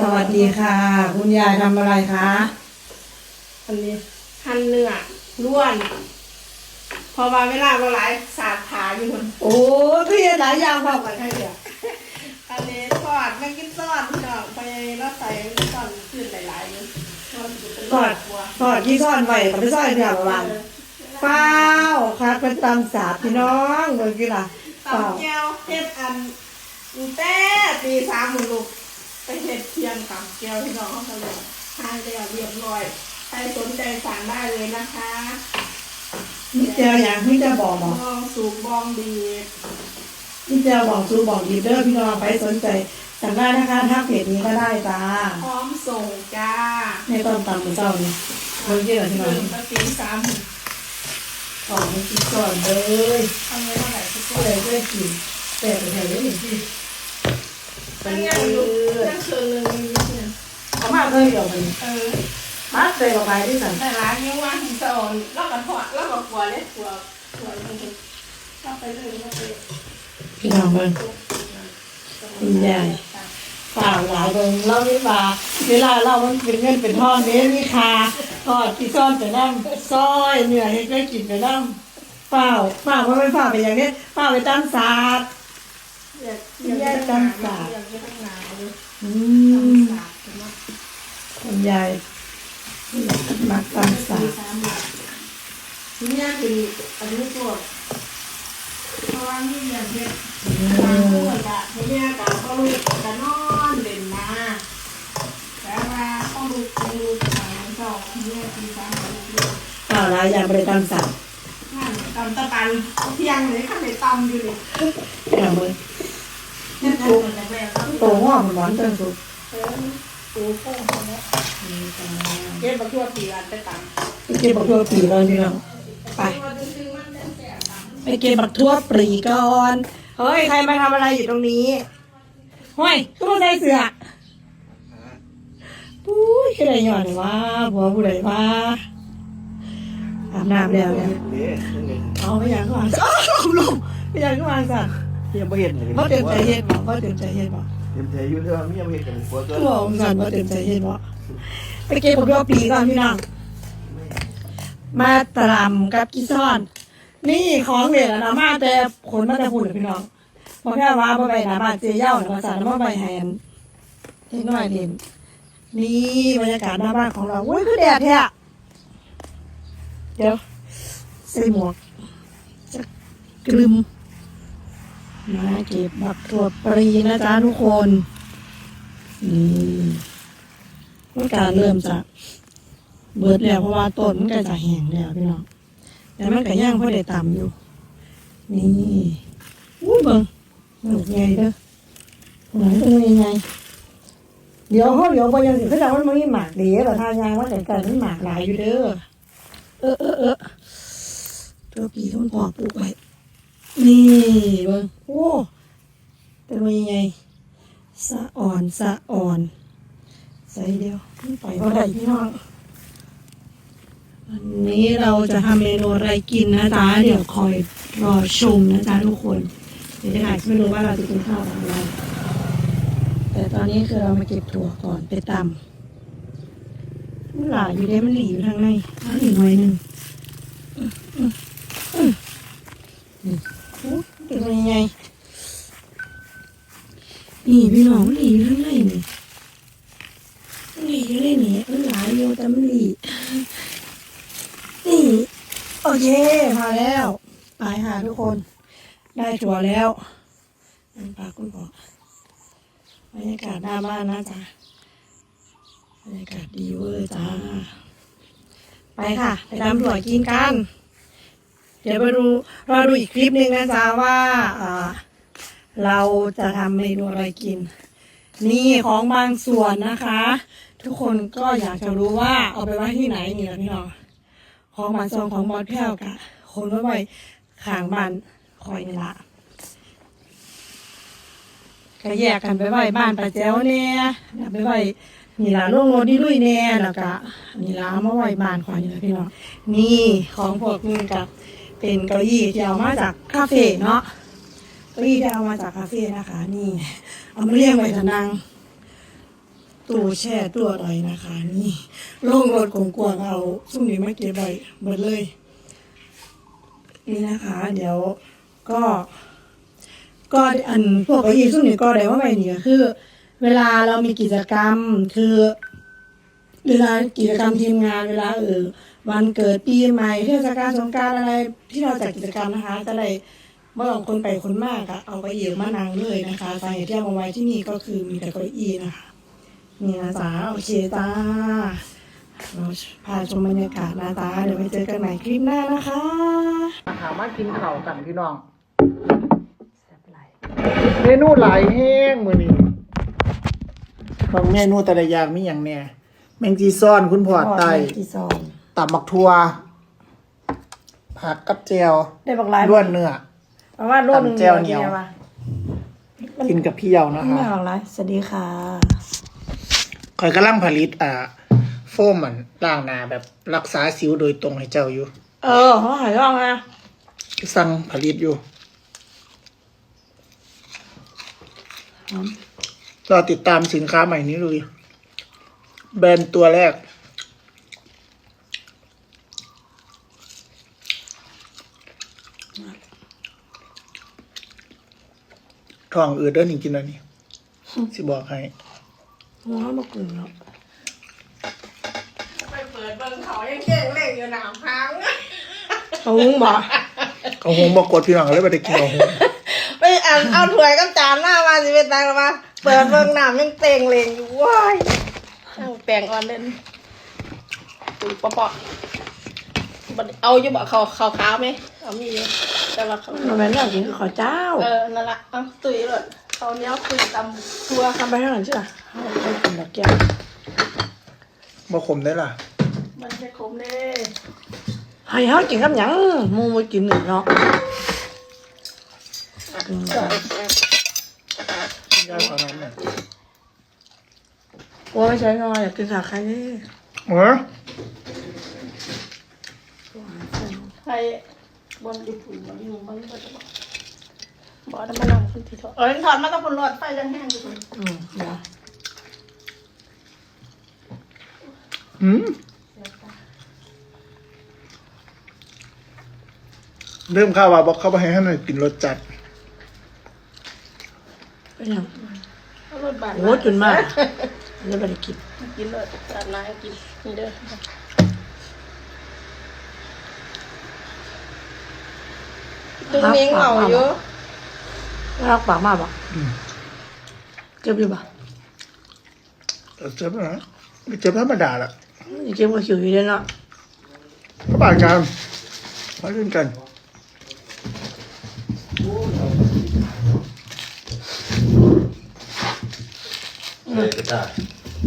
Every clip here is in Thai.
สวัสดีค่ะ คุณยายทำอะไรคะอันนี้หั่นเนื้อล้วน พอมาเวลาเราหลายสาดขาอยู่คนโอ้พี่หลายอย่างพอกันให้เดียวอันนี้ทอดแม่งกินซอสพี่น้องไปแล้วใส่ซอสขึ้นหลายๆเลยทอดอยู่เป็นทอดตัวทอดที่ซ่อนไว้กับไปซ่อนเดียวประมาณเปล่าค่ะเป็นตำสาบพี่น้องเมื่อกี้ล่ะเปล่าตำแก้วเฮ็ดอันแต่ตีสามหมุนลูก ไปเฮ็ดเทียมกับแก้วพี่น้องเขาก็เลยทานแล้วเรียบร้อยใครสนใจสั่งได้เลยนะคะนี่เจออย่างที่จะบอกบอกบองสูบบองดีนี่เจอบอกซูบอกดีเด้อพี่น้องไปสนใจสั่งได้นะคะถ้าเพจนี้ก็ได้จ้าพร้อมส่งจ้าในต้นตำมือเจ้านี่เมื่อกี้เหรอพี่น้องเริ่มตั้งตีสามหมุนของมันกินก่อนเลยทำไว้เท่าไหร่ทุกคก็นเลยได้กินแต่ไปแถวนี้สิ มันยังอยู่ยังเชิงหนึ่งมีนิดนึงเขามาเคยเดี๋ยวมันเออมาเตยออกไปที่สั่งแต่ร้านยังว่าหินสะอ่อนแล้วก็ทอดแล้วก็กลัวเลยกลัวกลัวมันเข้าไปเลยเข้าไปพี่น้องเบิ่งคุณยายฝ่าหลายเบิ่งเล่าไม่มาเวลาเรามันเป็นเงินเป็นทองเนี้มีคาทอดที่ซ่อนไปนั่งซ้อยเหนื่อยให้ได้กินไปนั่งเปล่าเปล่าว่าะไม่เปล่าไปอย่างนี้เปล่าไปตั้งศาสตร์ อยากอยากตั้งศาสตร์อยากตั้งนานเลยอืตังมตร์เนาะคุณยายมักตั้งศาสตร์สามทีนี้คืออันนี้ตัวเพราะว่านี่อย่างเช่นบางคนอะไม่เรียกกับก็ลูกก็นอนเล่นมาแต่ว่าก็ลูกลูกสาวสองเนี่ยคือสามลูกเปล่าหลายอย่างไปตั้งศาสตร์นั่นตำตะปันเทียงเลยข้าไปตำอยู่เลยพี่น้องเบิ่งนี่ถูกแต่แบ บแล้วหัวมันหวานจังสุดเออปูโค้งเขาเนี่ยเก็บบักทั่วปีวันไปตำไปเก็บบักทั่วปรีเลยพี่น้องไปตังไปเก็บบักทั่วปีก่อนเฮ้ยใครมาทำอะไรอยู่ตรงนี้ห้อยก็มาใส่เสื้อปุ้ยใครหย่อนว่าบัวผู้ใดว่าอาบน้ำแล้วเนี่ยเอาไม่อยากก็วางอ้าวลงไม่อยากก็วางสั่น ยังไม่เห็นเลยเพราะเต็มใจเย็นบอกเพราะเต็มใจเย็นบอกเต็มใจอยู่เรื่องนี้ยังไม่เห็นกันหัวตัวก็บอกสั่นว่าเต็มใจเย็นบอกไปเก็บบักทั่วปรีก่อนพี่น้องมาตรำกับกิซ่อน นี่ของเหลือนะมาแต่ขนมาแต่พุ่นเลยพี่น้องพอแค่ว่าบ่ไปหนาบานเจียเย่าหรือภาษาน้ำมาใบแฮนเล็กน้อยเด่นนี่บรรยากาศหน้าบ้านของเราอุ้ยคือแดดแท้อะเดี๋ยวใส่หมวกจะกลึม มาเก็บบักถั่วปรีนะจ๊ะทุกคนนี่มันการเริ่มจากเบิดแล้วเพราะว่าต้นมันก็จะแห้งแล้วพี่น้องแต่มันก็ย่างพอได้ต่ำอยู่ นี่อู้เบิ่งมันใหญ่เด้อหนังเป็นยังไงเดี๋ยวเขาเดี๋ยวพอยังสิเขาจะว่ามันมีหมากเดียวแต่ทางยางว่าแต่กันมันหมากหลายอยู่เด้อเออเออเออตัวปีที่มันพอปลูกไว้ นี่เบิ่งโอ้เป็นยังไงสะอ่อนสะอ่อน ใส่เดียวไปว่าได้พี่น้องวันนี้เราจะทำเมนูอะไรกินนะจ๊ะเดี๋ยวคอยรอชมนะจ๊ะทุกคนเดี๋ยวจะหาไม่รู้ว่าเราจะกินข้าวอะไร แต่ตอนนี้คือเรามาเก็บถั่วก่อนไปตำมันหลายอยู่เด้มันหลีอยู่ทางในหลีหน่อยหนึ่ง อื้ออื้ออื้อนี่โอ้เป็นยังไงนี่พี่น้องมันหลีอยู่ทางในนี่มันหลีอยู่ในนี่มันหลายอยู่แต่มันหลีนี่ โอเคมาแล้วไปหาทุกคน ได้ถั่วแล้วนั่นปากคุณพ่อบรรยากาศหน้าบ้านนะจ๊ะบรรยากาศดีเวอร์จ้า ไปค่ะ ไปตามถั่วกินกัน เดี๋ยวไปดูรอดูอีกคลิปหนึ่งนะจ๊ะว่าเราจะทำเมนูอะไรกิน นี่ของบางส่วนนะคะ ทุกคนก็อยากจะรู้ว่าเอาไปไว้ที่ไหนนี่แหละพี่น้องของหมาซองของบอสแพ้วกะคนไว้ไว้ข้างบ้านคอยนี่ละก็แยกกันไปไว้บ้านป้าแจ้วเนี่ยไปไว้นี่ละลงรถนี่ลุยเนี่ยแล้วก็นี่ละมาไว้บ้านคอยนี่ละพี่น้องนี่ของพวกนี้กับ เป็นเก้าอี้ที่เอามาจากคาเฟ่เนาะเก้าอี้ที่เอามาจากคาเฟ่นะคะ นี่ เอามาเรียงไว้ทะนังตู้แช่ตัวอะไรนะคะ นี่ลงรถกงๆเอาสุ่มนี้มาเก็บไว้หมดเลย นี่นะคะ เดี๋ยวก็ก็อันพวกเก้าอี้สุ่มนี้ก็ได้ว่าไงนี่ก็คือ เวลาเรามีกิจกรรมคือ เวลากิจกรรมทีมงานเวลาเออ วันเกิดปีใหม่เทศกาลสงกรารอะไรที่เราจัดกิจกรรมนะคะจะได้เมื่อคนไปคนมากอะเอาเก้าอี้มานั่งเลยนะคะสาเหตุที่เอามาไว้ที่นี่ก็คือมีแต่เก้าอี้นะคะนี่นะจ๊ะโอเคจ้าเราพาชมบรรยากาศนะจ๊ะเดี๋ยวไปเจอกันใหม่คลิปหน้านะคะถามว่ากินข้าวกันพี่น้องแซ่บไหลเมนูหลายแห้งมื้อนี้บางเมนูแต่ละอย่างมีอย่างแน่แมงจีซ่อนคุณพ่อไตกี่ซอง ตับมักทัวผักกับเจียวได้บอกลายล้วนเนื้อ เพราะว่าโลนึงตำแจ่วเหนียวดี๋ะกินกับพี่เยานะไม่คะบอกลายสวัสดีค่ะคอยกำลังผลิต อ่า โฟมมันล้างหน้าแบบรักษาสิวโดยตรงให้เจ้าอยู่ เออเขาหายร่องนะสั่งผลิตอยู่รอติดตามสินค้าใหม่นี้เลย แบรนด์ตัวแรก ทองอืดเด้อนี่กินอันนี้สิบอกให้ว้าวมากเลยเนาะไปเปิดเบิ่งเขายังเก่งเล่งอยู่หนามพังเขาหุ้งบอกเอาหงบอกกดพี่น้องเลยไปได้กินเอาหงไปอ่านเอาถ้วยกับจานหน้ามาสิเป็นตังมาเปิดเบิ่งหนามยังเต่งเลงอยู่ว้ายเอาแปลงอ่อนเล่นตุยปะปะบัดเอาอยู่บ่เขาเขาขาวไหม เอามีอยู่แต่ว่าเขามันเป็นเรื่องกินขอเจ้าเออนั่นละเอาตุยเลยเขาเนี้ยตุยตำตัวทำไปเท่าไหร่ใช่ไหมให้กินดอกแก้วบ่ขมได้ล่ะ มันจะคมเด้ให้เขากินกับหยังหมูมากินหนึ่งเนาะอืมย่าขอน้ำหน่อยโอ้ยใช้น้อยอยากกินสาไข่นี่เออใคร บนอยู่ถุงมันอยู่มันก็จะบอกบอกน้ำมันนั่งขึ้นที่ถอดเอ้ยถอดมาต้องคนหลอดไฟยังแห้งอยู่อืมเดี๋ยวหืมเริ่มข้าวว่าบอกเข้าไปให้หน่อยกินรสจัดเป็นหยังเอารถบานโอ้จุนมากจะไปกินกินเลยบานนายกินนี่เด้อ ตึงเนี้ยงเหงาอยู่รักปากมากปะอืมเจ็บอยู่ปะเจ็บนะไม่เจ็บธรรมดาละเจ็บกว่าคิวอยู่เลยเนาะก็ปานกันมาขึ้นกัน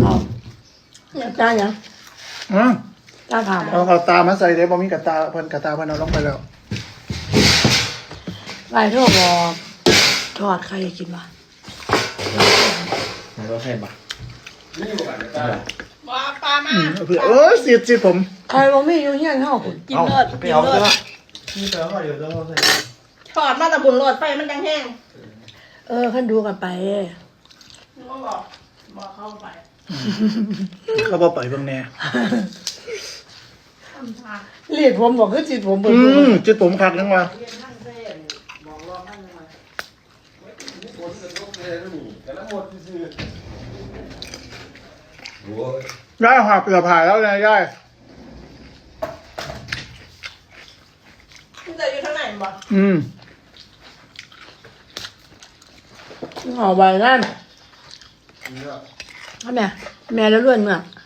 เอาจ้าหยังอะจ้าถามเอาเอาตามาใส่ได้บ่มีกระตาเพิ่นกระตาเพิ่นเอาลงไปแล้ว ไล่โทษบอกทอดใครกินปะก็ใช่ปะบ่ปลามาอืมเอาเพื่อเออสิสิผมใครบอกไม่อยู่เฮียนเฮาคุณกินเลิศไปกินเอาเลิเถศอะนี่เถอะก็เดี๋ยวต้องใส่ถอดมาแต่บุญโหลดไฟมันยังแห้ง เออขึ้นดูกันไปมึงก็บอกบอกเข้าไปเขาบ่ปล่อยเบิ่งแน่ทำทางเรียกผมบอกคือจิตผมเปิดอืผมมจิตผมคักจังว่าโอ้ยย่ายหาเปลือกผ่ายแล้วนะย่ายมึงจะอยู่ทางไหนบ่อืมออกไปนั่นแม่แม่แล้วล้วนเมื่อเ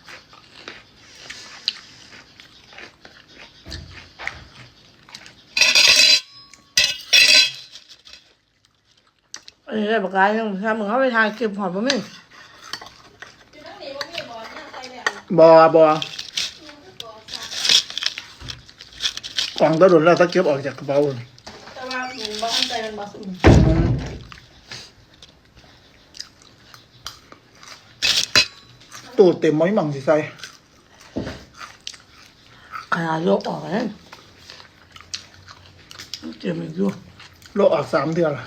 อ้ยได้บอกไรยังถ้ามึงเข้าไปทางเก็บหอมบ่มึงอยู่ทางนี้บ่มีบ่เนี่ยใครเนี่ยบ่บ่กล่องตะดุนแล้วตะเก็บออกจากกระเป๋าแต่ว่าหนูบ่เข้าใจมันบ่สุดอืมตู้เต็มไหมมั่งสิใส่ขนาดยกออกนั่นเจ็บอีกอยู่โลออกสามเดือนละ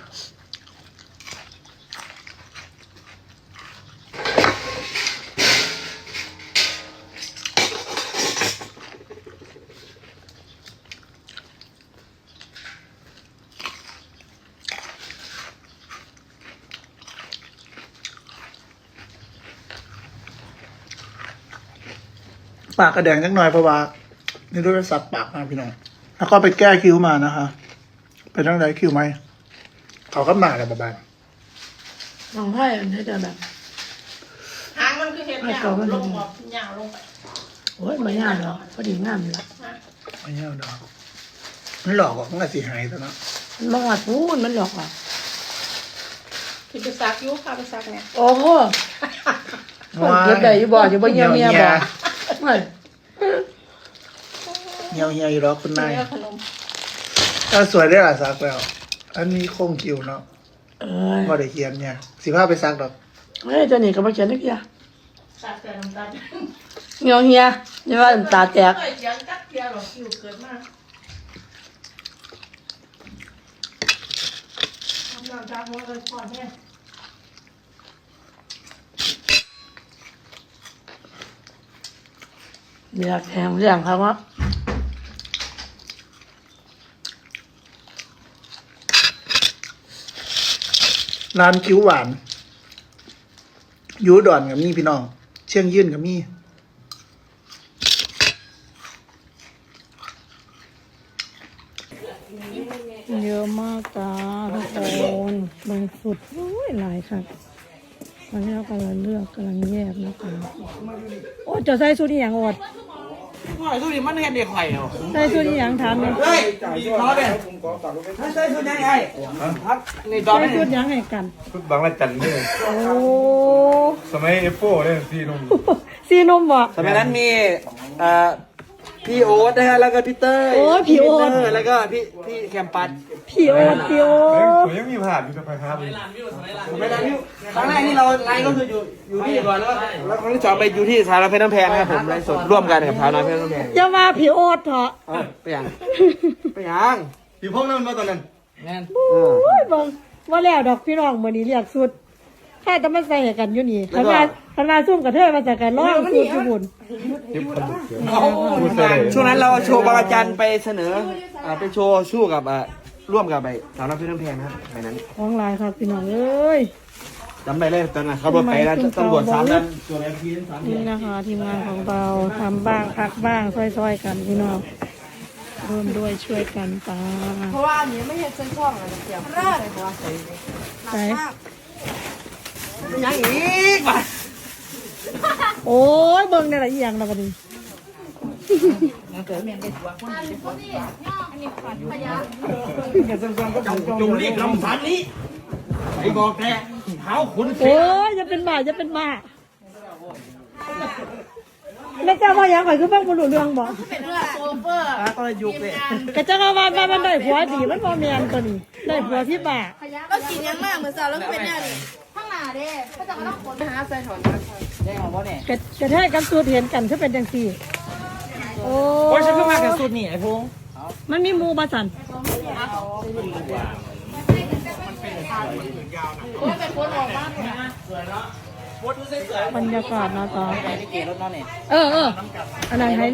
ปากกระแดงจักหน่อยเพราะว่านี่ด้วยสัตว์ปากมาพี่น้อง แล้วก็ไปแก้คิ้วมานะคะเป็นตั้งใจคิ้วไหมเขาก็หนาเลยบ้านน้องไผ่อันนี้จะแบบหางมันคือเห็ดยาวลงหมอบยาวลงไปโอ้ยมันงามเนาะพอดีงามอยู่ละๆไม่เงี้ยดอกมันหลอกออกมันก็สีหายแต่เนาะมันมาวัดพูนมันหลอกอะที่ไปซักอยุค่ะไปซักเนี่ยโอ้โหเก็บได้อยู่บ่อยู่บ่เงียบเมียบ่ ไม่เหี่ยวเหี่ยวอยู่หรอกคุณนายเนื้อขนมถ้าสวยได้หลายซักแล้ว อันนี้โค้งคิ้วเนาะเอ้ยว่าได้เขียนเนี่ยสิพาไปซักดอกเฮ้ยเจ้านี่ก็มาเขียนนักเกียซักแต่น้ำตาลเงียวเฮียอย่าว่าน้ำตาแตกเคยเสียงจักเดียวหรอกคิวเกิดมากทำน้ำตาลหัวเลยพอแน่ อยากแถมอย่างครับว่าร้านคิ้วหวานอยูอุดอนกับมีพี่น้อง เชียงยื่นกับมีเยอะมากจ้าทุกคนบางสุดโอ้ยหลายค่ะ ตอนนี้เรากำลังเลือกกำลังแยกนะคะโอ้จะใส่ชุดอีหยังอดว่าสู้ดิมันเห็นเด็กไข่เหรอใส่ชุดอีหยังถามเลยเฮ้ยพอเป็นใช่ชุดยังไงครับในตอนใส่นี้ชุดหยังให้กัน ชุดบางละจันเนี่ยโอ้สมัยเอฟโฟเนี่ยพี่หนุ่มซีนมบ่สมัยนั้นมีเอ่อ พี่โอ๊ตนะฮะแล้วก็พี่เต้ยโอ้ยพี่โอ๊ตเแล้วก็พี่พี่แคมปัสพี่โอดพี่โอเฮ้ยดผมยังมีผ่านอยู่กับใครครับสมัยนั้นอยู่ครั้งแรกที่เราไลฟ์ก็คืออยู่อยู่ที่ก่อนแล้วแล้วครั้งที่สองไปอยู่ที่สารพัดน้ำแพงนะครับผมไลฟ์สดร่วมกันกับสารพัดน้ำแพงอย่ามาพี่โอดเถอะเอ้าไปยังไปยังพี่พงนั่นมาตอนนั้นโอ้ยเบังว่าแล้วดอกพี่น้องมื้อนี้เรียกสุดถ้าจะมาใส่ให้กันอยู่นี่คันว่า คันว่าซุ่มกับเธอมาใส่กันร้องสุดอยู่บุญช่วงนั้นเราโชว์บางระจันไปเสนออ่าไปโชว์สู้กับอ่าร่วมกับไปสารพัดน้ำแพงนะครับไปนั้นของหลายครับพี่น้องเอ้ยจำได้เลยตอนนั้นขับรถไปแล้วตำรวจสามนั้นส่วนไอ้พีนสามนี่นะคะทีมงานของเราทำบ้างพักบ้างซอยๆกันพี่น้องร่วมด้วยช่วยกันตาเพราะว่าอันนี้ไม่เห็นเส้นช่องอะไรเกี่ยวเลิศใส่ยังอีกว่ะ โอ้ยเบิ่งได้ละอีหยังแล้วบัดนี้จุ่มรีบลำพันนี้ไอ้บอกแกเท้าขุนโอ้ยจะเป็นบ้าจะเป็นบ้าแล้วเจ้าว่าหยังข่อยคือเบิ่งบ่รู้เรื่องบ่เป็นเรื่องโซเฟอร์ก็ยุกเลยกระเจ้าว่าว่ามันได้ผัวดีมันบ่แม่นตัวนี้ ได้ผัวที่บ้าแล้วกินยังมากเหมือนสาวแล้วเป็นยังไงข้างหน้าเด้ก็จะมาต้องคนหาใส่ถอนกะกะแท้กันสูตรเห็นกันคือเป็นจังซี่โอ้โอ้ยฉันเพิ่งมากับสุดนี่ไอ้พงมันมีหมู่บ่สั่นบรรยากาศนะจ๊ะเออเอออันนั้นให้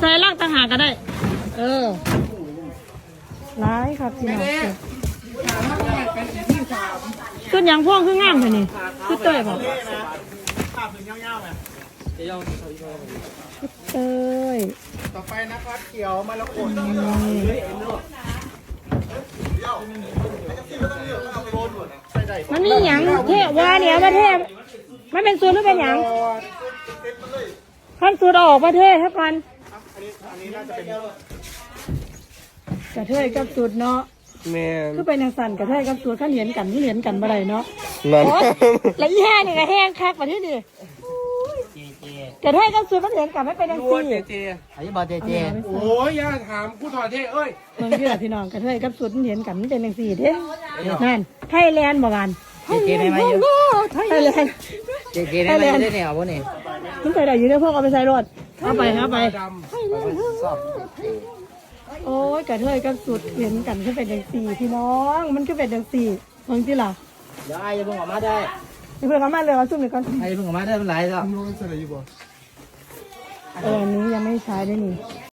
ใส่ล่างต่างหากก็ได้ เออร้ายครับพี่น้อง ขึ้นย่างพ่วงขึ้นงามเลยนี่ขึ้นเตยบอกเตยต่อไปนะครับเขียวมะละกอมันมีหยังเทว่าเนี่ยมาเทมันเป็นสูตรหรือเป็นหยังขั้นสูตรเอาออกมาเทให้กันกระเทยกับสูตรเนาะ แม่คือเป็นอย่างสั่นกระเทยกับสูตรขั้นเห็นกันที่เห็นกันบ่ได้เนาะนั่น โอ๊ยแล้วอีแห้งนี่ก็แห้งคักมาที่นี่กระเทยกับสูตรมันเห็นกันไม่เป็นอย่างสี่เจอันนี้บอกเจเจโอ้ยอย่าถามผู้ถอดเท่เอ้ยเมืองที่ละพี่น้องกระเทยกับสูตรมันเห็นกันมันเป็นอย่างสี่เด้นั่นไทยแลนด์บ่กันไทยแลนด์ไทยแลนด์เจเจได้ไหมได้เนี่ยบ่เนี่ยมันใส่ได้อยู่เนี่ยพวกเอาไปใส่รถเอาไปเอาไป โอ้ยกระเทยกับสุดเห็นกันคือเป็นอย่างสี่พี่น้องมันคือเป็นอย่างสี่เมืองที่ล่ะเดี๋ยวไอ้เพิ่งออกมาได้เพื่อนเขามาเลยมาซุ่มหนึ่งก่อนไอ้เพิ่งออกมาได้มันหลายแล้วเอออันนี้ยังไม่ใช้ด้วยนี่